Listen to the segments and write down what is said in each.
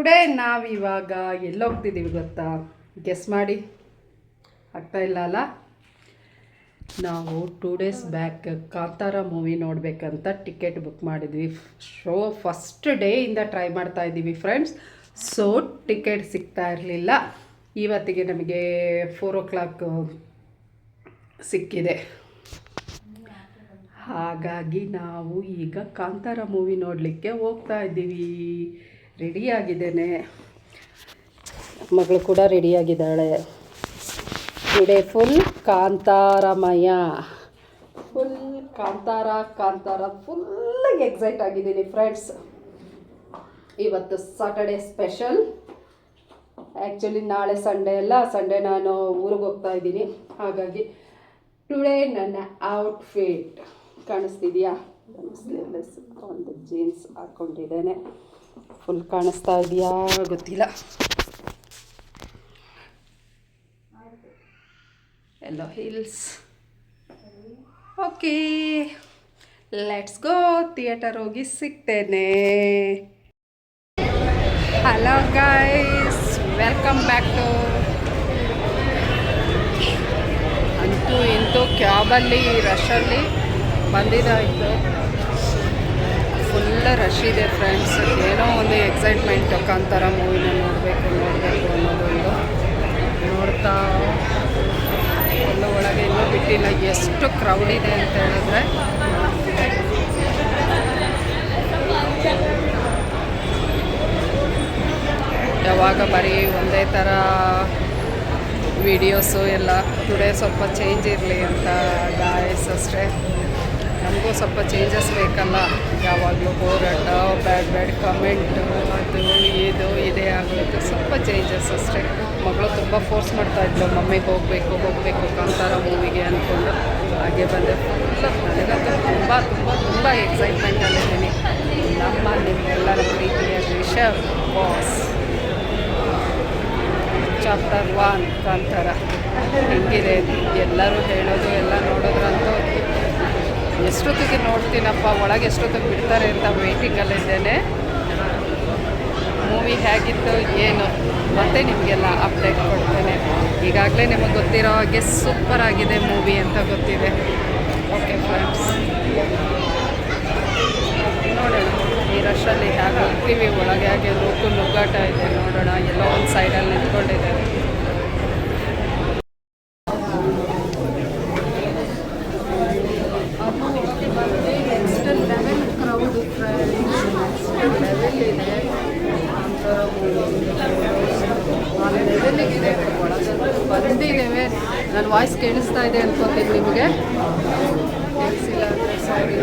Today ನಾವಿವಾಗ ಎಲ್ಲೋಗ್ತಿದ್ದೀವಿ ಗೊತ್ತಾ? Guess ಮಾಡಿ. ಆಗ್ತಾ ಇಲ್ಲ ಅಲ್ಲ? ನಾವು two days back Kantara movie ನೋಡಬೇಕಂತ ಟಿಕೆಟ್ ಬುಕ್ ಮಾಡಿದ್ವಿ. ಶೋ ಫಸ್ಟ್ ಡೇಯಿಂದ ಟ್ರೈ ಮಾಡ್ತಾ ಇದ್ದೀವಿ ಫ್ರೆಂಡ್ಸ್ ಸೊ ಟಿಕೆಟ್ ಸಿಗ್ತಾ ಇರಲಿಲ್ಲ. ಇವತ್ತಿಗೆ ನಮಗೆ ಫೋರ್ ಓ ಕ್ಲಾಕ್ ಸಿಕ್ಕಿದೆ. ಹಾಗಾಗಿ ನಾವು ಈಗ ಕಾಂತಾರ ಮೂವಿ ನೋಡಲಿಕ್ಕೆ ಹೋಗ್ತಾ ಇದ್ದೀವಿ. ರೆಡಿಯಾಗಿದ್ದೇನೆ. ಮಗಳು ಕೂಡ ರೆಡಿಯಾಗಿದ್ದಾಳೆ. Today full ಕಾಂತಾರಮಯ. Full Kantara Kantara full excite ಆಗಿದ್ದೀನಿ ಫ್ರೆಂಡ್ಸ್ ಇವತ್ತು ಸಾಟರ್ಡೆ ಸ್ಪೆಷಲ್ ಆ್ಯಕ್ಚುಲಿ ನಾಳೆ ಸಂಡೇ ಅಲ್ಲ ಸಂಡೇ ನಾನು ಊರಿಗೆ ಹೋಗ್ತಾ ಇದ್ದೀನಿ. ಹಾಗಾಗಿ ಟುಡೇ ನನ್ನ ಔಟ್ಫಿಟ್ ಕಾಣಿಸ್ತಿದೆಯಾ? ಒಂದು ಜೀನ್ಸ್ ಹಾಕ್ಕೊಂಡಿದ್ದೇನೆ ಫುಲ್ ಕಾಣಿಸ್ತಾ ಇದೆಯಾ? ಗೊತ್ತಿಲ್ಲ. ಎಲ್ಲೋ hills okay let's go theatre ಹೋಗಿ ಸಿಗ್ತೇನೆ. Hello guys welcome back to ಅಂತೂ ಇಂತೂ ಕ್ಯಾಬಲ್ಲಿ ರಶಲ್ಲಿ ಬಂದಿದ್ದಾಯಿತು ಫುಲ್ ರಶ್ ಇದೆ ಫ್ರೆಂಡ್ಸ್ ಏನೋ ಒಂದು ಎಕ್ಸೈಟ್ಮೆಂಟ್ ಕಾಂತಾರ ಮೂವಿನ ನೋಡಬೇಕು ನೋಡಬೇಕು ಅನ್ನೋದೊಂದು. ನೋಡ್ತಾ ಎಲ್ಲ ಒಳಗೆ ಇನ್ನೂ ಬಿಟ್ಟಿಲ್ಲ. ಎಷ್ಟು ಕ್ರೌಡ್ ಇದೆ ಅಂತ ಹೇಳಿದ್ರೆ. ಯಾವಾಗ ಬರೀ ಒಂದೇ ಥರ ವಿಡಿಯೋಸು ಎಲ್ಲ. ಟುಡೇ ಸ್ವಲ್ಪ ಚೇಂಜ್ ಇರಲಿ ಅಂತ ಗಾಯಸ್ ಅಷ್ಟೇ. ನಮಗೂ ಸ್ವಲ್ಪ ಚೇಂಜಸ್ ಬೇಕಲ್ಲ. ಯಾವಾಗಲೂ ಹೋರಾಟ ಬ್ಯಾಡ್ ಬ್ಯಾಡ್ ಕಮೆಂಟು ಅದು, ಇದು, ಇದೇ ಆಗೋಯಿತು ಸ್ವಲ್ಪ ಚೇಂಜಸ್ ಅಷ್ಟೇ. ಮಗಳು ತುಂಬ ಫೋರ್ಸ್ ಮಾಡ್ತಾ ಇದ್ಲು. ಮಮ್ಮಿಗೆ ಹೋಗಬೇಕು ಹೋಗಬೇಕು ಕಾಂತಾರ ಮೂವಿಗೆ ಅಂದ್ಕೊಂಡು ಹಾಗೆ ಬಂದೆ. ಫುಲ್ಲ ನನಗಂತೂ ತುಂಬ ತುಂಬ ತುಂಬ ಎಕ್ಸೈಟ್ಮೆಂಟಲ್ಲಿದ್ದೀನಿ ನಮ್ಮ, ನಿಮ್ಮೆಲ್ಲರ ಪ್ರೀತಿಯ Rishab boss chapter one Kantara. ಹೆಂಗಿದೆ? ಎಲ್ಲರೂ ಹೇಳೋದು ಎಷ್ಟೊತ್ತಿಗೆ ನೋಡ್ತೀನಪ್ಪ? ಒಳಗೆ ಎಷ್ಟೊತ್ತಿಗೆ ಬಿಡ್ತಾರೆ ಅಂತ ವೇಟಿಂಗಲ್ಲಿದ್ದೇನೆ ಮೂವಿ ಹೇಗಿತ್ತು, ಏನು? ಮತ್ತೆ ನಿಮಗೆಲ್ಲ ಅಪ್ಡೇಟ್ ಕೊಡ್ತೇನೆ. ಈಗಾಗಲೇ ನಿಮಗೆ ಗೊತ್ತಿರೋ ಹಾಗೆ ಸೂಪರ್ ಆಗಿದೆ ಮೂವಿ ಅಂತ ಗೊತ್ತಿದೆ. ಓಕೆ ಫ್ರೆಂಡ್ಸ್ ನೋಡೋಣ. ಈ ರಶಲ್ಲಿ ಹೇಗೆ ಹೋಗ್ತೀವಿ ಒಳಗೆ ಹಾಗೆ ನುಗ್ಗು ನುಗ್ಗಾಟ ಇದೆ. ನೋಡೋಣ. ಎಲ್ಲೋ ಒಂದು ಸೈಡಲ್ಲಿ ನಿಂತ್ಕೊಂಡಿದ್ದೇವೆ ಅದು ಬಂದು next level crowd next level ಇದೆ ಒಂಥರ ಆ ಲೆವೆಲಿಗಿದೆ ಒಳಗಂತೂ ಬಂದಿದ್ದೇವೆ ನನ್ನ ವಾಯ್ಸ್ ಕೇಳಿಸ್ತಾ ಇದೆ ಅನ್ಕೋತೀನಿ ನಿಮಗೆ. ಕೇಳಿಸಿಲ್ಲ ಅಂದರೆ ಸಾರಿ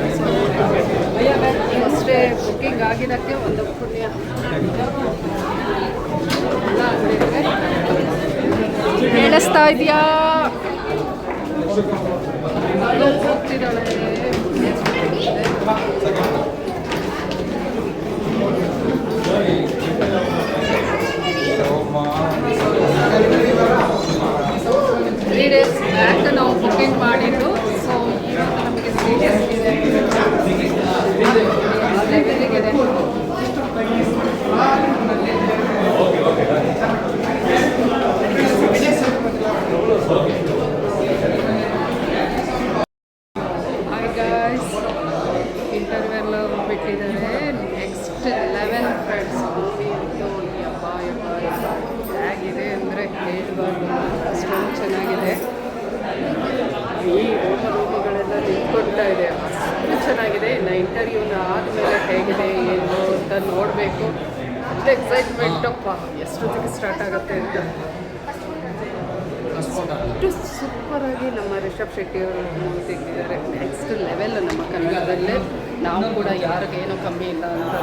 ಅಷ್ಟೇ ಬುಕ್ಕಿಂಗ್ ಆಗಿದ್ದಕ್ಕೆ ಒಂದು ಪುಣ್ಯ. ಎಲ್ಲ ಅಂಗಡಿಗೆ ಕೇಳಿಸ್ತಾ ಇದೆಯಾ? ಮಗಳು ಹೋಗ್ತಿದ್ದಾಳೆ. ತ್ರೀ ಡೇಸ್ ಬ್ಯಾಕ್ ನಾವು ಬುಕ್ಕಿಂಗ್ ಮಾಡಿದ್ದು ಸೊ ಇವತ್ತು ನಮಗೆ ಸೀರಿಯಸ್ ಇದೆ ಲೆವೆಲಿಗಿದೆ ಹಾಯ್ ಗಾಯ್ಸ್ ಇಂಟರ್ವೆಲ್ ಬಿಟ್ಟಿದ್ದಾರೆ ನೆಕ್ಸ್ಟ್ ಲೆವೆನ್ ಫ್ರೆಂಡ್ಸ್ ಮೂವಿ ಅಂತೂ ಯಪ್ಪ ಯಪ್ಪ ಯಪ್ಪ ಹೇಗಿದೆ ಅಂದರೆ ಹೇಳ್ಬಾರ್ದು ಅಷ್ಟೊಂದು ಚೆನ್ನಾಗಿದೆ ಈ ರೋಮ ರೋಮಗಳೆಲ್ಲ ನಿಂತ್ಕೊಳ್ತಾ ಇದೆ ಅಷ್ಟು ಚೆನ್ನಾಗಿದೆ ಇನ್ನು ಇಂಟರ್ವ್ಯೂನ ಆದಮೇಲೆ ಹೇಗಿದೆ, ಏನು ಅಂತ ನೋಡಬೇಕು. ಅಷ್ಟು ಎಕ್ಸೈಟ್ಮೆಂಟಪ್ಪ ಎಷ್ಟೊತ್ತಿಗೆ ಸ್ಟಾರ್ಟ್ ಆಗುತ್ತೆ ಅಂತ. ಅಷ್ಟು ಸೂಪರಾಗಿ ನಮ್ಮ ರಿಷಬ್ ಶೆಟ್ಟಿ ಅವರು ಮೂವಿ ತೆಗೆದಿದ್ದಾರೆ ನೆಕ್ಸ್ಟ್ ಲೆವೆಲ್ ನಮ್ಮ ಕನ್ನಡದಲ್ಲೇ. ನಾವು ಕೂಡ ಯಾರಿಗೇನು ಕಮ್ಮಿ ಇಲ್ಲ ಅಂತ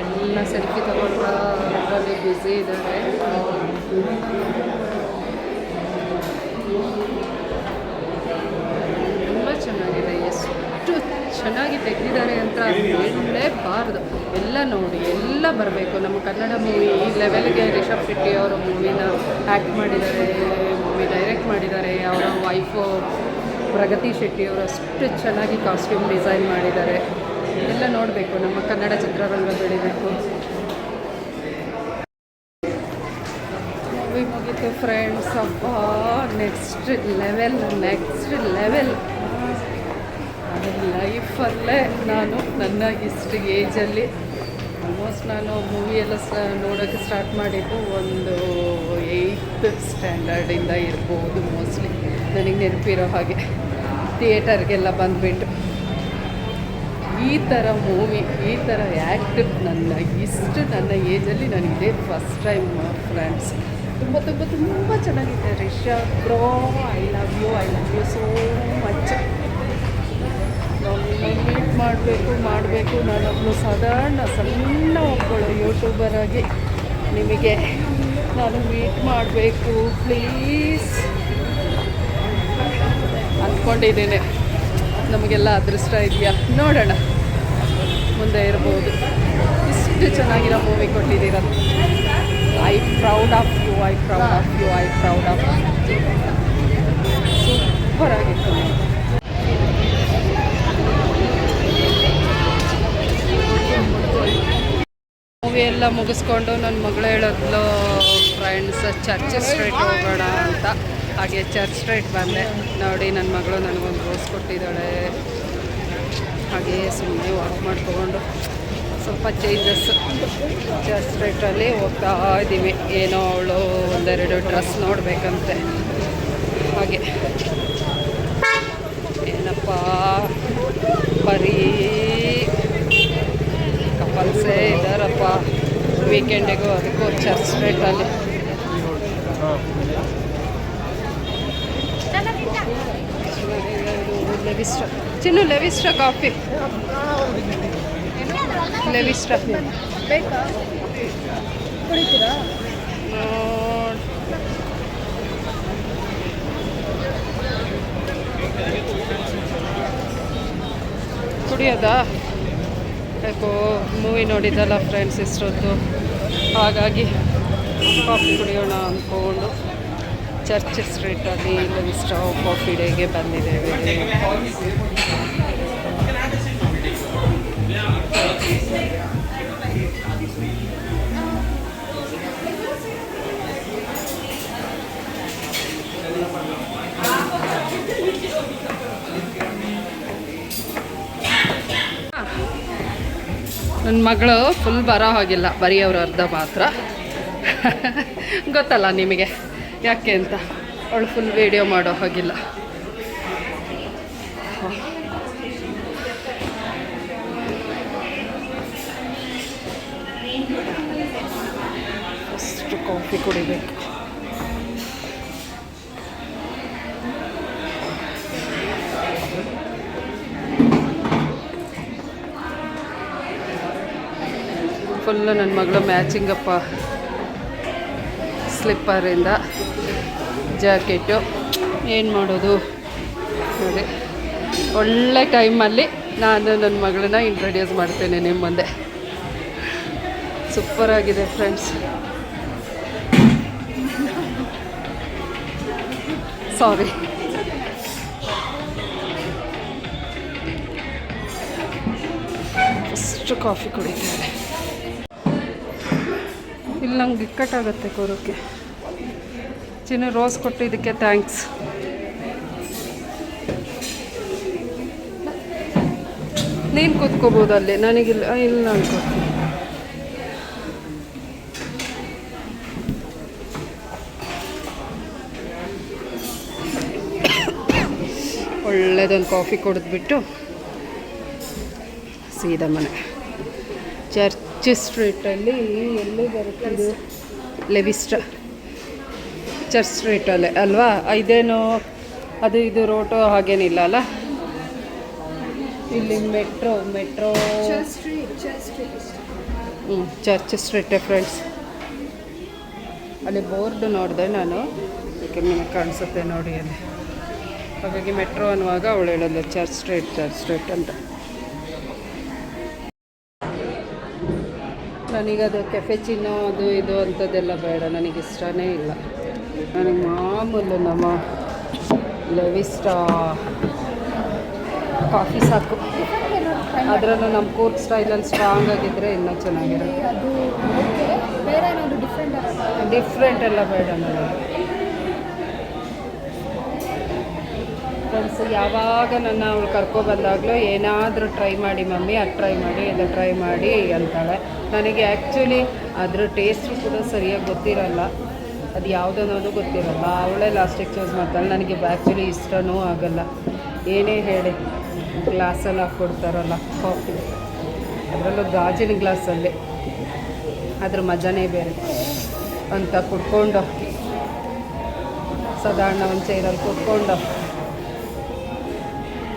ಎಲ್ಲ ಸೆಲ್ಫಿ ತಗೊಂಡ್ರೆ ಬ್ಯುಸಿ ಇದ್ದಾರೆ. ಚೆನ್ನಾಗಿದೆ. ಎಷ್ಟು ಚೆನ್ನಾಗಿ ತೆಗೆದಿದ್ದಾರೆ ಅಂತ ಹೇಳಲೇಬಾರ್ದು. ಎಲ್ಲ ನೋಡಿ, ಎಲ್ಲ ಬರಬೇಕು. ನಮ್ಮ ಕನ್ನಡ ಮೂವಿ ಈ ಲೆವೆಲ್ಗೆ ರಿಷಬ್ ಶೆಟ್ಟಿ ಅವರು ಮೂವಿನ ಆ್ಯಕ್ಟ್ ಮಾಡಿದ್ದಾರೆ ಮೂವಿ ಡೈರೆಕ್ಟ್ ಮಾಡಿದ್ದಾರೆ. ಅವರ ವೈಫು ಪ್ರಗತಿ ಶೆಟ್ಟಿ ಅವರು ಅಷ್ಟು ಚೆನ್ನಾಗಿ ಕಾಸ್ಟ್ಯೂಮ್ ಡಿಸೈನ್ ಮಾಡಿದ್ದಾರೆ. ಎಲ್ಲ ನೋಡಬೇಕು. ನಮ್ಮ ಕನ್ನಡ ಚಿತ್ರರಂಗ ಬೆಳಿಬೇಕು. ಮೂವಿ ಮುಗೀತು ಫ್ರೆಂಡ್ಸ್ ಅಪ್ಪ ನೆಕ್ಸ್ಟ್ ಲೆವೆಲ್ ನೆಕ್ಸ್ಟ್ ಲೆವೆಲ್ ಲೈಫಲ್ಲೇ ನಾನು ನನ್ನ ಇಷ್ಟು ಏಜಲ್ಲಿ ಆಲ್ಮೋಸ್ಟ್ ನಾನು ಮೂವಿ ಎಲ್ಲ ಸ, ನೋಡೋಕ್ಕೆ ಸ್ಟಾರ್ಟ್ ಮಾಡಿದ್ದು ಒಂದು ಏಯ್ತ್ ಸ್ಟ್ಯಾಂಡರ್ಡಿಂದ ಇರ್ಬೋದು ಮೋಸ್ಟ್ಲಿ ನನಗೆ ನೆನಪಿರೋ ಹಾಗೆ. ಥಿಯೇಟರ್ಗೆಲ್ಲ ಬಂದುಬಿಟ್ಟು. ಈ ಥರ ಮೂವಿ ಈ ಥರ ಆ್ಯಕ್ಟ್ ನನ್ನ ಇಷ್ಟು ನನ್ನ ಏಜಲ್ಲಿ ನನಗಿದೆ ಫಸ್ಟ್ ಟೈಮ್ ಫ್ರೆಂಡ್ಸ್ ತುಂಬ ತುಂಬ ತುಂಬ ಚೆನ್ನಾಗಿದೆ Rishab bro I love you I love you so much meet ಮಾಡಬೇಕು ಮಾಡಬೇಕು. ನಾನೊಬ್ಬಳು ಸಾಧಾರಣ ಸಣ್ಣ ಒಬ್ಬಳು ಯೂಟ್ಯೂಬರ್ ಆಗಿ ನಿಮಗೆ ನಾನು ಮೀಟ್ ಮಾಡಬೇಕು. ಪ್ಲೀಸ್ ಅಂದ್ಕೊಂಡಿದ್ದೀನಿ. ನಮಗೆಲ್ಲ ಅದೃಷ್ಟ ಇದೆಯಾ? ನೋಡೋಣ. ಮುಂದೆ ಇರ್ಬೋದು. ಇಷ್ಟು ಚೆನ್ನಾಗಿರೋ movie ಕೊಟ್ಟಿದ್ದೀರ? I proud of you I proud of you I proud of super ಆಗಿತ್ತು. ಮೂವಿ ಎಲ್ಲ ಮುಗಿಸ್ಕೊಂಡು ನನ್ನ ಮಗಳು ಹೇಳೋದ್ಲು ಫ್ರೆಂಡ್ಸ್ ಚರ್ಚ್ ಸ್ಟ್ರೈಟ್ ಹೋಗೋಣ ಅಂತ. ಹಾಗೆ ಚರ್ಚ್ ಸ್ಟ್ರೈಟ್ ಬಂದೆ. ನೋಡಿ, ನನ್ನ ಮಗಳು ನನಗೊಂದು ರೋಸ್ ಕೊಟ್ಟಿದ್ದಾಳೆ. ಹಾಗೆ ಸುಮ್ಮನೆ ವಾಕ್ ಮಾಡ್ಕೊಂಡು ಸ್ವಲ್ಪ ಚೇಂಜಸ್ ಚರ್ಚ್ ಸ್ಟ್ರೈಟಲ್ಲಿ ಹೋಗ್ತಾ ಇದ್ದೀವಿ. ಏನೋ ಅವಳು ಒಂದೆರಡು ಡ್ರೆಸ್ ನೋಡಬೇಕಂತೆ. ಹಾಗೆ. ಏನಪ್ಪ, ಬರೀ ಕಪಲ್ಸೇ ಇದ್ದಾರಪ್ಪ. ವೀಕೆಂಡಿಗೂ ಅದಕ್ಕೂ ಚರ್ಚ್ ಸ್ಟ್ರೀಟಲ್ಲಿ ಲೆವಿಸ್ಟ ಚಿನ್ನು ಲೆವಿಸ್ಟ ಕಾಫಿ ಲೆವಿಸ್ಟ ಬೇಕಾ? ಕುಡಿತೀರಾ? ನೋಡ್ ಕುಡಿಯೋದಾ? ಯಾಕೋ ಮೂವಿ ನೋಡಿದ್ದಲ್ಲ ಫ್ರೆಂಡ್ಸ್ ಇಷ್ಟೊತ್ತು ಹಾಗಾಗಿ ಕಾಫಿ ಕುಡಿಯೋಣ ಅಂದ್ಕೊಂಡು ಚರ್ಚ್ ಸ್ಟ್ರೀಟಲ್ಲಿ ಇಷ್ಟ ಕಾಫಿ ಡೇಗೆ ಬಂದಿದ್ದೇವೆ. ನನ್ನ ಮಗಳು ಫುಲ್ ಬರೋ ಹಾಗಿಲ್ಲ ಬರೀ ಅವರು ಅರ್ಧ ಮಾತ್ರ. ಗೊತ್ತಲ್ಲ ನಿಮಗೆ ಯಾಕೆ ಅಂತ. ಅವಳು ಫುಲ್ ವೀಡಿಯೋ ಮಾಡೋ ಹಾಗಿಲ್ಲ. ಕಾಫಿ ಕುಡಿಬೇಕು. ಫುಲ್ಲು ನನ್ನ ಮಗಳು ಮ್ಯಾಚಿಂಗಪ್ಪ ಸ್ಲಿಪ್ಪರಿಂದ ಜಾಕೆಟು. ಏನು ಮಾಡೋದು? ನೋಡಿ. ಒಳ್ಳೆ ಟೈಮಲ್ಲಿ ನಾನು ನನ್ನ ಮಗಳನ್ನ ಇಂಟ್ರಡ್ಯೂಸ್ ಮಾಡ್ತೇನೆ ನಿಮ್ಮ ಮುಂದೆ. ಸೂಪರಾಗಿದೆ ಫ್ರೆಂಡ್ಸ್ ಸಾರಿ ಫಸ್ಟು ಕಾಫಿ ಕುಡಿತಾರೆ ಇಲ್ಲಿ ನಂಗೆ ಇಕ್ಕಟ್ಟಾಗತ್ತೆ ಕೂರೋಕ್ಕೆ. ಚಿನ್ನ ರೋಸ್ ಕೊಟ್ಟಿದ್ದಕ್ಕೆ ಥ್ಯಾಂಕ್ಸ್ ನೀನು ಕೂತ್ಕೋಬೋದು ಅಲ್ಲಿ, ನನಗಿಲ್ಲ ಇಲ್ಲ ಕೂತ್ತೀನಿ ಒಳ್ಳೆದೊಂದು ಕಾಫಿ ಕುಡಿದ್ಬಿಟ್ಟು ಸೀದಾ ಮನೆ. ಚರ್ಚ್ ಸ್ಟ್ರೀಟಲ್ಲಿ ಎಲ್ಲಿ ಬರುತ್ತೆ ಇದು? ಲೆವಿಸ್ಟ ಚರ್ಚ್ ಸ್ಟ್ರೀಟಲ್ಲೇ ಅಲ್ವಾ? ಇದೇನು ಅದು ಇದು ರೋಟು ಹಾಗೇನಿಲ್ಲ ಅಲ್ಲ? ಇಲ್ಲಿ ಮೆಟ್ರೋ ಮೆಟ್ರೋ ಹ್ಞೂ ಚರ್ಚ್ ಸ್ಟ್ರೀಟೇ ಫ್ರೆಂಡ್ಸ್ ಅಲ್ಲಿ ಬೋರ್ಡ್ ನೋಡಿದೆ ನಾನು. ಯಾಕೆ ನಿಮಗೆ ಕಾಣಿಸುತ್ತೆ ನೋಡಿ ಅಲ್ಲಿ. ಹಾಗಾಗಿ ಮೆಟ್ರೋ ಅನ್ನುವಾಗ ಅವಳು ಹೇಳೋದು ಚರ್ಚ್ ಸ್ಟ್ರೀಟ್ ಚರ್ಚ್ ಸ್ಟ್ರೀಟ್ ಅಂತ. ನನಗದು ಕೆಫೆ ಚಿನ್ನೋ ಅದು ಇದು ಅಂಥದ್ದೆಲ್ಲ ಬೇಡ ನನಗೆ ಇಷ್ಟನೇ ಇಲ್ಲ. ನನಗೆ ಮಾಮೂಲು ನಮ್ಮ ಲೆವಿಸ್ಟಾ ಕಾಫಿ ಸಾಕು. ಅದರಲ್ಲೂ ನಮ್ಮ ಕೋರ್ಟ್ ಸ್ಟೈಲಲ್ಲಿ ಸ್ಟ್ರಾಂಗ್ ಆಗಿದ್ದರೆ ಇನ್ನೂ ಚೆನ್ನಾಗಿರುತ್ತೆ. ಅದು ಡಿಫ್ರೆಂಟ್ ಎಲ್ಲ ಬೇಡ ನನಗೆ. ಫ್ರೆಂಡ್ಸ್ ಯಾವಾಗ ನನ್ನ ಅವಳು ಕರ್ಕೊಬಂದಾಗಲೂ ಏನಾದರೂ ಟ್ರೈ ಮಾಡಿ, ಮಮ್ಮಿ, ಅದು ಟ್ರೈ ಮಾಡಿ, ಇದು ಟ್ರೈ ಮಾಡಿ ಅಂತಾಳೆ. ನನಗೆ ಆ್ಯಕ್ಚುಲಿ ಅದರ ಟೇಸ್ಟು ಕೂಡ ಸರಿಯಾಗಿ ಗೊತ್ತಿರಲ್ಲ. ಅದು ಯಾವುದನ್ನೋದು ಗೊತ್ತಿರಲ್ಲ. ಅವಳೇ ಲಾಸ್ಟಿಗೆ ಚೂಸ್ ಮಾಡ್ತಾಳೆ. ನನಗೆ ಆ್ಯಕ್ಚುಲಿ ಇಷ್ಟನೂ ಆಗಲ್ಲ. ಏನೇ ಹೇಳಿ ಗ್ಲಾಸಲ್ಲಿ ಹಾಕ್ಕೊಡ್ತಾರಲ್ಲ ಕಾಫಿ ಅದರಲ್ಲೂ ಗಾಜಿನ ಗ್ಲಾಸಲ್ಲಿ ಅದ್ರ ಮಜಾನೇ ಬೇರೆ ಅಂತ ಕುಡ್ಕೊಂಡು ಸಾಧಾರಣ ಒಂದು ಚೈರಲ್ಲಿ ಕುತ್ಕೊಂಡು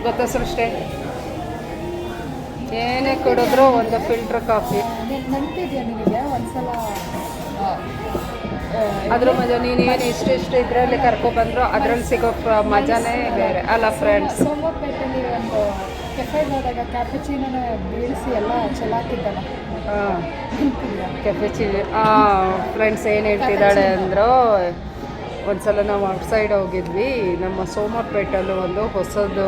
ಗೊತ್ತಾ ಸೃಷ್ಟಿ ಏನೇ ಕೊಡಿದ್ರು ಒಂದು ಫಿಲ್ಟರ್ ಕಾಫಿ ನೆನಪಿದೆಯಾ ಒಂದ್ಸಲ ಅದ್ರ ಮಜಾ ನೀನು ಏನು ಇಷ್ಟು ಇಷ್ಟು ಇದರಲ್ಲಿ ಕರ್ಕೊಬಂದ್ರು ಅದ್ರಲ್ಲಿ ಸಿಗೋ ಮಜಾನೇ ಬೇರೆ. ಅಲ್ಲ ಫ್ರೆಂಡ್ಸ್ ಸೋಮಪೇಟೆಯಲ್ಲಿ ಒಂದು ಕೆಫೆಗೆ ಹೋದಾಗ ಬೀಳಿಸಿ ಎಲ್ಲ ಚೆಲ್ಲಾಕಿದ್ದಲ್ಲ. ಹಾಂ. ನೆನಪಿದೆಯಾ? ಕೆಫೆ ಚೀನಿ ಫ್ರೆಂಡ್ಸ್ ಏನು ಹೇಳ್ತಿದ್ದಾಳೆ ಅಂದರು ಒಂದ್ಸಲ ನಾವು ಔಟ್ಸೈಡ್ ಹೋಗಿದ್ವಿ. ನಮ್ಮ ಸೋಮಪೇಟಲ್ಲೂ ಒಂದು ಹೊಸದು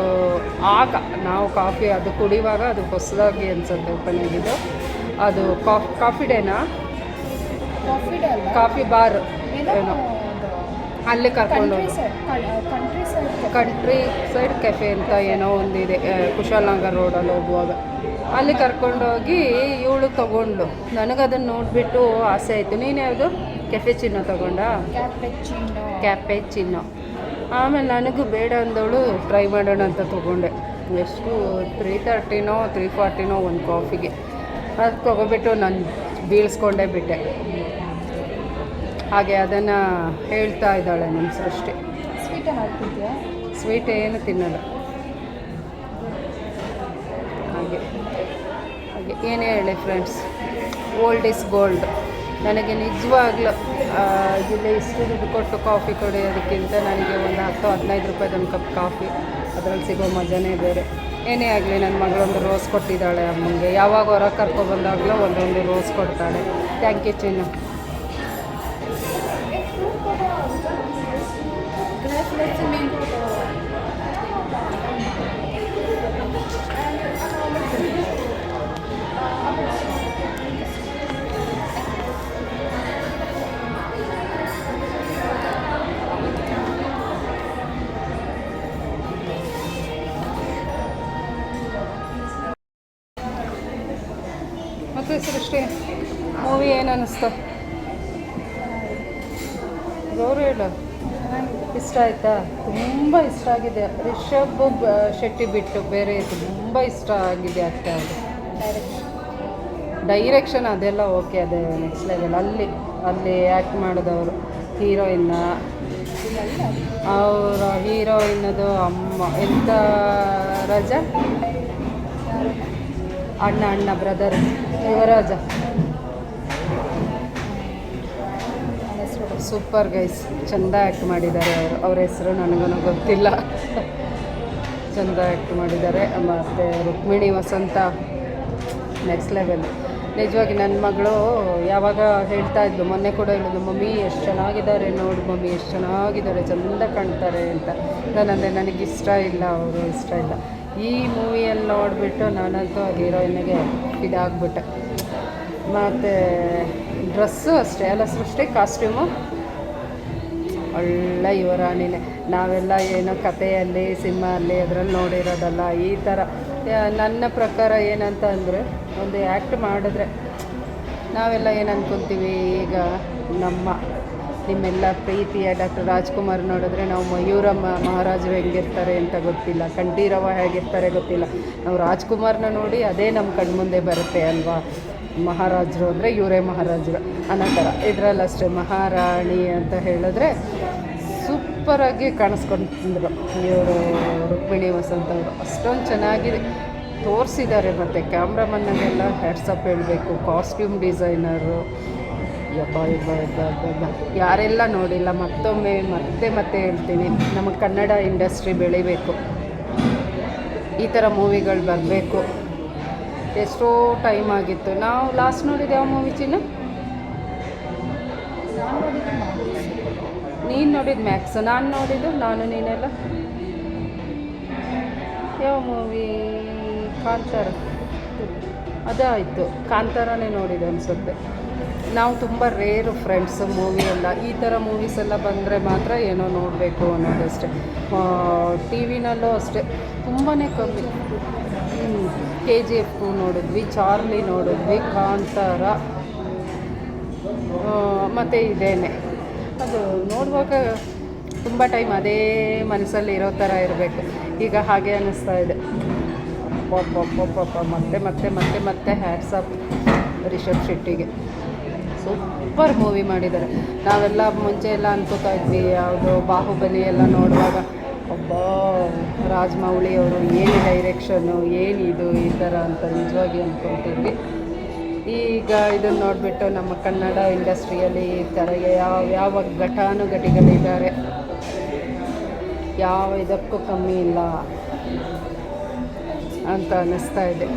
ಆಗ ನಾವು ಕಾಫಿ ಅದು ಕುಡಿಯುವಾಗ ಅದು ಹೊಸದಾಗಿ ಅನ್ಸುತ್ತೆ ಓಪನ್ ಆಗಿದ್ದು. ಅದು ಕಾಫ್ ಕಾಫಿ ಡೇನಾ? Coffee day coffee bar. ಏನೋ ಅಲ್ಲಿ ಕರ್ಕೊಂಡು ಕಂಟ್ರಿ ಸೈಡ್ ಕೆಫೆ ಅಂತ ಏನೋ ಒಂದಿದೆ ಕುಶಾಲನಗರ್ ರೋಡಲ್ಲಿ ಹೋಗುವಾಗ. ಅಲ್ಲಿ ಕರ್ಕೊಂಡೋಗಿ ಇವಳು ತಗೊಂಡ್ಲು ನನಗದನ್ನು ನೋಡಿಬಿಟ್ಟು ಆಸೆ ಆಯಿತು. ನೀನು ಯಾವುದು? ಕೆಫೆ ಚಿನ್ನ ತಗೊಂಡಾ? ಕ್ಯಾಪೆ ಚಿನ್ನ ಆಮೇಲೆ ನನಗೂ ಬೇಡ ಅಂದವಳು ಟ್ರೈ ಮಾಡೋಣ ಅಂತ ತೊಗೊಂಡೆ. ಎಷ್ಟು ತ್ರೀ ತರ್ಟಿನೋ ತ್ರೀ ಫಾರ್ಟಿನೋ ಒಂದು ಕಾಫಿಗೆ. ಅದು ತೊಗೊಬಿಟ್ಟು ನಾನು ಬೀಳ್ಸ್ಕೊಂಡೇ ಬಿಟ್ಟೆ. ಹಾಗೆ ಅದನ್ನು ಹೇಳ್ತಾ ಇದ್ದಾಳೆ ನಮ್ಮ ಸೃಷ್ಟಿ. ಸ್ವೀಟ್ ಏನು ತಿನ್ನಲ್ಲ. ಹಾಗೆ. ಹಾಗೆ ಏನೇ ಹೇಳಿ ಫ್ರೆಂಡ್ಸ್ ಓಲ್ಡ್ ಇಸ್ ಗೋಲ್ಡ್. ನನಗೆ ನಿಜವಾಗ್ಲೂ ಇಲ್ಲಿ ಇಷ್ಟು ದುಡ್ಡು ಕೊಟ್ಟು ಕಾಫಿ ಕುಡಿಯೋದಕ್ಕಿಂತ ನನಗೆ ಒಂದು ಹತ್ತು ಹದಿನೈದು ರೂಪಾಯಿದೊಂದು ಕಪ್ ಕಾಫಿ. ಅದರಲ್ಲಿ ಸಿಗೋ ಮಜಾನೇ ಬೇರೆ. ಏನೇ ಆಗಲಿ ನನ್ನ ಮಗಳೊಂದು ರೋಸ್ ಕೊಟ್ಟಿದ್ದಾಳೆ ಅಮ್ಮಂಗೆ. ಯಾವಾಗ ಹೊರಗೆ ಕರ್ಕೊಬಂದಾಗಲೂ ಒಂದೊಂದು ರೋಸ್ ಕೊಡ್ತಾಳೆ. ಥ್ಯಾಂಕ್ ಯು ಚಿನ್ನು ಮತ್ತು ಸೃಷ್ಟಿ ಮೂವಿ ಏನು ಅನ್ನಿಸ್ತು ಗೌರಿ ಹೇಳು. ಇಷ್ಟ ಆಯ್ತಾ? ತುಂಬ ಇಷ್ಟ ಆಗಿದೆ. ರಿಷಬ್ ಶೆಟ್ಟಿ ಬಿಟ್ಟು ಬೇರೆ ತುಂಬ ಇಷ್ಟ ಆಗಿದೆ ಅಷ್ಟೇ ಅದು ಡೈರೆಕ್ಷನ್ ಅದೆಲ್ಲ ಓಕೆ ಅದೇ ನೆಕ್ಸ್ಟ್ ಲೆವೆಲ್ ಅಲ್ಲಿ ಅಲ್ಲಿ ಆ್ಯಕ್ಟ್ ಮಾಡಿದವರು ಹೀರೋಯಿನ್ನ ಅವರ ಹೀರೋಯಿನ್ನದು ಅಮ್ಮ ಎಂಥ ರಜ? ಅಣ್ಣ ಅಣ್ಣ ಬ್ರದರ್ ಯುವರಾಜ. ಸೂಪರ್ ಗೈಸ್ ಚಂದ ಆ್ಯಕ್ಟ್ ಮಾಡಿದ್ದಾರೆ ಅವರು. ಅವ್ರ ಹೆಸರು ನನಗೂ ಗೊತ್ತಿಲ್ಲ. ಚಂದ ಆ್ಯಕ್ಟ್ ಮಾಡಿದ್ದಾರೆ. ಮತ್ತು ರುಕ್ಮಿಣಿ ವಸಂತ ನೆಕ್ಸ್ಟ್ ಲೆವೆಲ್ ನಿಜವಾಗಿ ನನ್ನ ಮಗಳು ಯಾವಾಗ ಹೇಳ್ತಾ ಇದ್ಲು, ಮೊನ್ನೆ ಕೂಡ ಹೇಳಿದ್ಲು, ಮಮ್ಮಿ, ಎಷ್ಟು ಚೆನ್ನಾಗಿದ್ದಾರೆ ನೋಡು ಮಮ್ಮಿ, ಎಷ್ಟು ಚೆನ್ನಾಗಿದ್ದಾರೆ, ಚಂದ ಕಾಣ್ತಾರೆ ಅಂತ. ನಾನಂದರೆ ನನಗಿಷ್ಟ ಇಲ್ಲ, ಅವರು ಇಷ್ಟ ಇಲ್ಲ. ಈ ಮೂವಿಯಲ್ಲಿ ನೋಡಿಬಿಟ್ಟು ನಾನಂತೂ ಹೀರೋಯಿನ್ಗೆ ಇದಾಗ್ಬಿಟ್ಟೆ ಮತ್ತು ಡ್ರೆಸ್ಸು ಅಷ್ಟೇ ಎಲ್ಲ ಸೃಷ್ಟಿ ಕಾಸ್ಟ್ಯೂಮು. ಒಳ್ಳೆ ಯುವರಾಣಿನೇ. ನಾವೆಲ್ಲ ಏನೋ ಕಥೆಯಲ್ಲಿ ಸಿನಿಮಾ ಅದರಲ್ಲಿ ನೋಡಿರೋದಲ್ಲ, ಈ ಥರ. ನನ್ನ ಪ್ರಕಾರ ಏನಂತ ಅಂದರೆ, ಒಂದು ಆ್ಯಕ್ಟ್ ಮಾಡಿದ್ರೆ ನಾವೆಲ್ಲ ಏನು ಅಂದ್ಕೊತೀವಿ ಈಗ ನಮ್ಮ ನಿಮ್ಮೆಲ್ಲ ಪ್ರೀತಿಯ ಡಾಕ್ಟರ್ ರಾಜ್ಕುಮಾರ್ ನೋಡಿದ್ರೆ ನಾವು ಮಯೂರ ಮಹಾರಾಜರು ಹೆಂಗಿರ್ತಾರೆ ಅಂತ ಗೊತ್ತಿಲ್ಲ. ಕಂಠೀರವ ಹೇಗಿರ್ತಾರೆ ಗೊತ್ತಿಲ್ಲ. ನಾವು ರಾಜ್ಕುಮಾರ್ನ ನೋಡಿ ಅದೇ ನಮ್ಮ ಕಣ್ಮುಂದೆ ಬರುತ್ತೆ ಅಲ್ವಾ? ಮಹಾರಾಜರು ಅಂದರೆ ಇವರೇ ಮಹಾರಾಜರು. ಅನ್ನೋ ಥರ ಇದರಲ್ಲಿ ಅಷ್ಟೇ ಮಹಾರಾಣಿ ಅಂತ ಹೇಳಿದ್ರೆ ಸೂಪರಾಗಿ ಕಾಣಿಸ್ಕೊಂಡ್ರು ಇವರು ರುಕ್ಮಿಣಿ ವಸಂತ ಅವರು. ಅಷ್ಟೊಂದು ಚೆನ್ನಾಗಿದೆ. ತೋರಿಸಿದ್ದಾರೆ ಮತ್ತು ಕ್ಯಾಮ್ರಾಮನ್ನಗೆಲ್ಲ ಹ್ಯಾಟ್ಸಪ್ ಹೇಳಬೇಕು. ಕಾಸ್ಟ್ಯೂಮ್ ಡಿಸೈನರು ಯಾರೆಲ್ಲ ನೋಡಿಲ್ಲ, ಮತ್ತೊಮ್ಮೆ ಮತ್ತೆ ಮತ್ತೆ ಹೇಳ್ತೀನಿ. ನಮ್ಮ ಕನ್ನಡ ಇಂಡಸ್ಟ್ರಿ ಬೆಳಿಬೇಕು. ಈ ಥರ ಮೂವಿಗಳು ಬರಬೇಕು. ಎಷ್ಟೋ ಟೈಮ್ ಆಗಿತ್ತು. ನಾವು ಲಾಸ್ಟ್ ನೋಡಿದ್ದು ಯಾವ ಮೂವಿ ಚಿನ್ನ? ನಾನು ನೋಡಿದ್ದು ಮ್ಯಾಕ್ಸ್ ನಾನು ನೋಡಿದ್ದು, ನಾನು, ನೀನೆಲ್ಲ? ಯಾವ ಮೂವಿ ಕಾಂತಾರ. ಅದಾಯಿತು. ಕಾಂತಾರನೇ ನೋಡಿದೆ ಅನಿಸುತ್ತೆ. ನಾವು ತುಂಬ ರೇರು ಫ್ರೆಂಡ್ಸ್ ಮೂವಿ ಎಲ್ಲ. ಈ ಥರ ಮೂವೀಸ್ ಎಲ್ಲ ಬಂದರೆ ಮಾತ್ರ ಏನೋ ನೋಡಬೇಕು ಅನ್ನೋದಷ್ಟೇ. ಟಿ ವಿನಲ್ಲೂ ಅಷ್ಟೇ. ತುಂಬಾ ಕಮ್ಮಿ. ಕೆ ಜಿ ಎಫ್ ನೋಡಿದ್ವಿ, ಚಾರ್ಲಿ ನೋಡಿದ್ವಿ, ಕಾಂತಾರ. ಮತ್ತು ಇದೇನೆ. ಅದು ನೋಡುವಾಗ ತುಂಬ ಟೈಮ್ ಅದೇ ಮನಸ್ಸಲ್ಲಿ ಇರೋ ಥರ ಇರಬೇಕು. ಈಗ ಹಾಗೆ ಅನ್ನಿಸ್ತಾ ಇದೆ. ಪಾಪ ಮತ್ತೆ ಮತ್ತೆ ಮತ್ತೆ ಮತ್ತೆ ಹ್ಯಾಟ್ಸಪ್ ರಿಷಬ್ ಶೆಟ್ಟಿಗೆ. ಸೂಪರ್ ಮೂವಿ ಮಾಡಿದ್ದಾರೆ. ನಾವೆಲ್ಲ ಮುಂಚೆ ಎಲ್ಲ ಅನ್ಕೋತಾ ಇದ್ವಿ, ಯಾವುದು ಬಾಹುಬಲಿ ಎಲ್ಲ ನೋಡುವಾಗ ಒಬ್ಬ ರಾಜಮೌಳಿ ಅವರು ಏನು ಡೈರೆಕ್ಷನ್ನು ಏನಿದು ಈ ಥರ ಅಂತ ನಿಜವಾಗಿ ಅಂದ್ಕೊತಿದ್ವಿ ಈಗ ಇದನ್ನು ನೋಡಿಬಿಟ್ಟು ನಮ್ಮ ಕನ್ನಡ ಇಂಡಸ್ಟ್ರಿಯಲ್ಲಿ ಈ ಥರ ಯಾವ ಯಾವ ಘಟಾನುಘಟಿಗಳಿದ್ದಾರೆ? ಯಾವ ಇದಕ್ಕೂ ಕಮ್ಮಿ ಇಲ್ಲ ಅಂತ ಅನ್ನಿಸ್ತಾ ಇದೆ.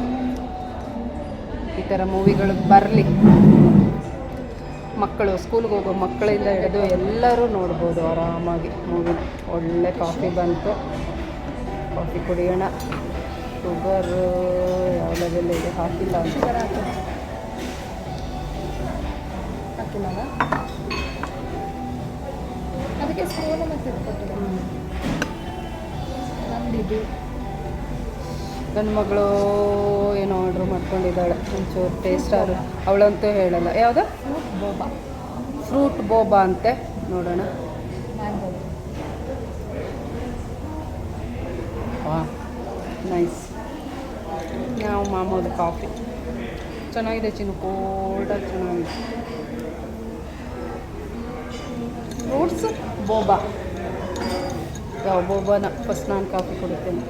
ಈ ಥರ ಮೂವಿಗಳು ಬರಲಿ. ಮಕ್ಕಳು ಸ್ಕೂಲ್ಗೆ ಹೋಗೋ ಮಕ್ಕಳಿಂದ ಹಿಡಿದು ಎಲ್ಲರೂ ನೋಡ್ಬೋದು ಆರಾಮಾಗಿ. ಮೂವಿ ಒಳ್ಳೆ ಕಾಫಿ ಬಂತು. ಕಾಫಿ ಕುಡಿಯೋಣ. ಶುಗರು ಯಾವ ಲೆವೆಲ್ ಇದೆ? ಹಾಕಿಲ್ಲ ಹಾಕಿಲ್ಲ ಅದಕ್ಕೆ ನನ್ನ ಮಗಳು ಏನೋ ಆರ್ಡ್ರ್ ಮಾಡ್ಕೊಂಡಿದ್ದಾಳೆ. ಒಂಚೂರು ಟೇಸ್ಟ್ ಆರು ಅವಳಂತೂ ಹೇಳಲ್ಲ. ಯಾವುದು? ಬೋಬಾ. ಫ್ರೂಟ್ ಬೋಬಾ ಅಂತೆ, ನೋಡೋಣ. ನೈಸ್. ನಾವು ಮಾಮೂಲು ಕಾಫಿ. ಚೆನ್ನಾಗಿದೆ ಚಿನ್ನು ಕೋಲ್ಡಾಗಿ ಚೆನ್ನಾಗಿದೆ. Fruits, boba. ಯಾವ ಬೋಬಾನ? ಫಸ್ಟ್ ನಾನು ಕಾಫಿ ಕುಡಿತೇನೆ.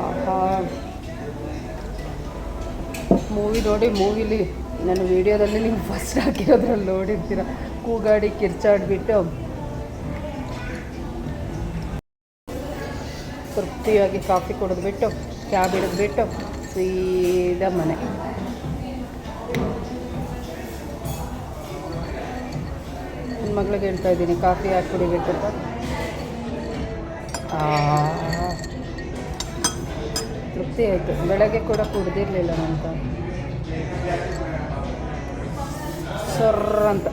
ಆಹಾ. ಮೂವಿ ನೋಡಿ, ಮೂವಿಲಿ ನಾನು ವಿಡಿಯೋದಲ್ಲಿ ನೀವು ಫಸ್ಟ್ ಹಾಕಿರೋದ್ರಲ್ಲಿ ನೋಡಿರ್ತೀರ. ಕೂಗಾಡಿ ಕಿರ್ಚಾಡ್ಬಿಟ್ಟು ತೃಪ್ತಿಯಾಗಿ ಕಾಫಿ ಕುಡಿದ್ಬಿಟ್ಟು ಕ್ಯಾಬ್ ಹಿಡಿದ್ಬಿಟ್ಟು ಸೀದಾ ಮನೆ. ನನ್ನ ಮಗಳಿಗೆ ಹೇಳ್ತಾ ಇದ್ದೀನಿ, ಕಾಫಿ ಹಾಕಿ ಕುಡಿಬೇಕು ಅಂತ ತೃಪ್ತಿ ಆಯಿತು. ಬೆಳಗ್ಗೆ ಕೂಡ ಕುಡ್ದಿರಲಿಲ್ಲ ನಂತ. ಸೊರ್ರ ಅಂತ.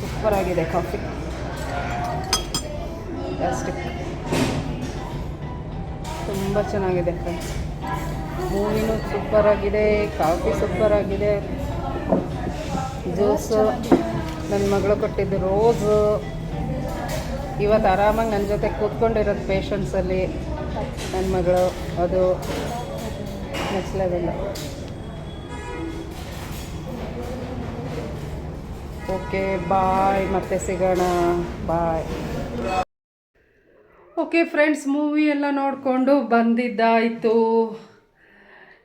ಸೂಪರ್ ಆಗಿದೆ ಕಾಫಿ. ಪ್ಲಾಸ್ಟಿಕ್ ತುಂಬ ಚೆನ್ನಾಗಿದೆ ಫ್ರೆಂಡ್ಸ್ ಮೂವಿನೂ ಸೂಪರ್ ಆಗಿದೆ ಕಾಫಿ ಸೂಪರ್ ಆಗಿದೆ. ಜ್ಯೂಸು ನನ್ನ ಮಗಳು ಕೊಟ್ಟಿದ್ದು ರೋಸು ಇವತ್ತು ಆರಾಮಾಗಿ ನನ್ನ ಜೊತೆ ಕೂತ್ಕೊಂಡಿರೋದು ಪೇಷನ್ಸಲ್ಲಿ ನನ್ನ ಮಗಳು, ಅದು ನೆಕ್ಸ್ಟ್ ಲೆವೆಲ್ ಓಕೆ ಬಾಯ್ ಮತ್ತೆ ಸಿಗೋಣ. ಬಾಯ್ ಓಕೆ ಫ್ರೆಂಡ್ಸ್ ಮೂವಿ ಎಲ್ಲ ನೋಡಿಕೊಂಡು ಬಂದಿದ್ದಾಯಿತು.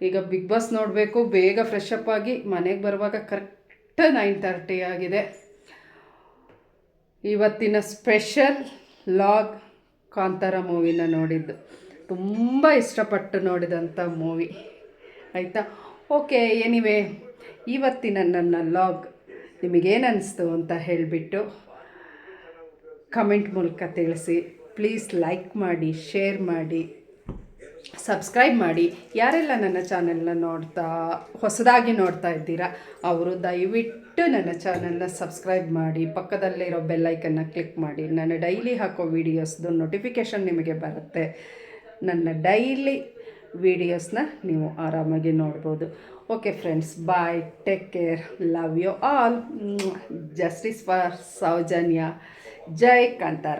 ಈಗ ಬಿಗ್ ಬಾಸ್ ನೋಡಬೇಕು. ಬೇಗ ಫ್ರೆಶ್ ಅಪ್ ಆಗಿ ಮನೆಗೆ ಬರುವಾಗ ಕರೆಕ್ಟ್ ನೈನ್ ತರ್ಟಿ ಆಗಿದೆ. ಇವತ್ತಿನ ಸ್ಪೆಷಲ್ ಲಾಗ್ ಕಾಂತಾರ ಮೂವಿನ ನೋಡಿದ್ದು. ತುಂಬ ಇಷ್ಟಪಟ್ಟು ನೋಡಿದಂಥ ಮೂವಿ. ಆಯಿತಾ? ಓಕೆ, ಎನಿವೆ, ಇವತ್ತಿನ ನನ್ನ ಲಾಗ್ ನಿಮಗೇನು ಅನ್ನಿಸ್ತು ಅಂತ ಹೇಳಿಬಿಟ್ಟು ಕಮೆಂಟ್ ಮೂಲಕ ತಿಳಿಸಿ. ಪ್ಲೀಸ್ ಲೈಕ್ ಮಾಡಿ, ಶೇರ್ ಮಾಡಿ. ಸಬ್ಸ್ಕ್ರೈಬ್ ಮಾಡಿ. ಯಾರೆಲ್ಲ ನನ್ನ ಚಾನೆಲ್ನ ನೋಡ್ತಾ, ಹೊಸದಾಗಿ ನೋಡ್ತಾ ಇದ್ದೀರಾ, ಅವರು ದಯವಿಟ್ಟು ನನ್ನ ಚಾನೆಲ್ನ ಸಬ್ಸ್ಕ್ರೈಬ್ ಮಾಡಿ. ಪಕ್ಕದಲ್ಲಿರೋ ಬೆಲ್ಲೈಕನ್ನ ಕ್ಲಿಕ್ ಮಾಡಿ. ನಾನು ಡೈಲಿ ಹಾಕೋ ವೀಡಿಯೋಸ್ದು ನೋಟಿಫಿಕೇಷನ್ ನಿಮಗೆ ಬರುತ್ತೆ. ನನ್ನ ಡೈಲಿ ವೀಡಿಯೋಸ್ನ ನೀವು ಆರಾಮಾಗಿ ನೋಡ್ಬೋದು. Okay friends bye take care love you all justice for Soujanya Jai Kantara